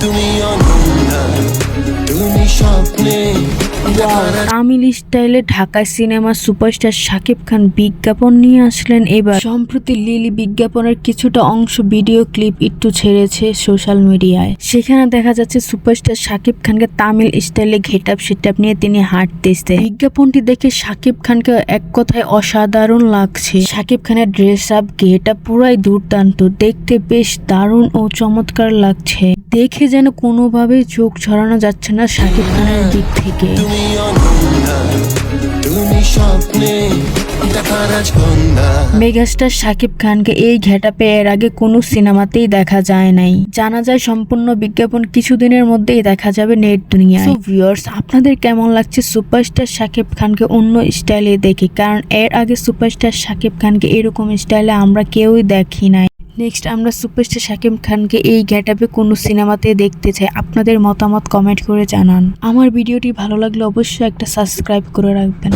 তুমি অনন্যা তুমি স্বপ্নে। তামিল স্টাইলে ঢাকায় সিনেমার সুপারস্টার শাকিব খান বিজ্ঞাপন নিয়ে আসলেন এবার। সম্প্রতি লিলি বিজ্ঞাপনের কিছুটা অংশ ভিডিও ক্লিপ একটু ছেড়েছে সোশ্যাল মিডিয়ায় সেখানে দেখা যাচ্ছে সুপারস্টার শাকিব খানকে তামিল স্টাইলে ঘেটাপ সেটাপ নিয়ে তিনি হাঁটতেছে। বিজ্ঞাপনটি দেখে শাকিব খানকে এক কথায় অসাধারণ লাগছে। শাকিব খানের ড্রেস আপ গেটা পুরাই দুর্দান্ত। দেখতে বেশ দারুণ ও চমৎকার লাগছে। দেখে যেন কোনোভাবেই চোখ ছড়ানো যাচ্ছে না শাকিব খানের দিক থেকে। মেগাস্টার শাকিব খানকে এই ঘেটাপে এর আগে কোনো সিনেমাতেই দেখা যায় নাই। জানা যায় সম্পূর্ণ বিজ্ঞাপন কিছুদিনের মধ্যেই দেখা যাবে নেট দুনিয়ায়। ভিউয়ার্স আপনাদের কেমন লাগছে সুপারস্টার শাকিব খানকে অন্য স্টাইলে দেখি? কারণ এর আগে সুপারস্টার শাকিব খানকে এরকম স্টাইলে আমরা কেউই দেখি নাই। নেক্সট আমরা সুপারস্টার শাকিব খানকে এই গেটআপে কোনো সিনেমাতে দেখতে চাই। আপনাদের মতামত কমেন্ট করে জানান। আমার ভিডিওটি ভালো লাগলে অবশ্যই একটা সাবস্ক্রাইব করে রাখবেন।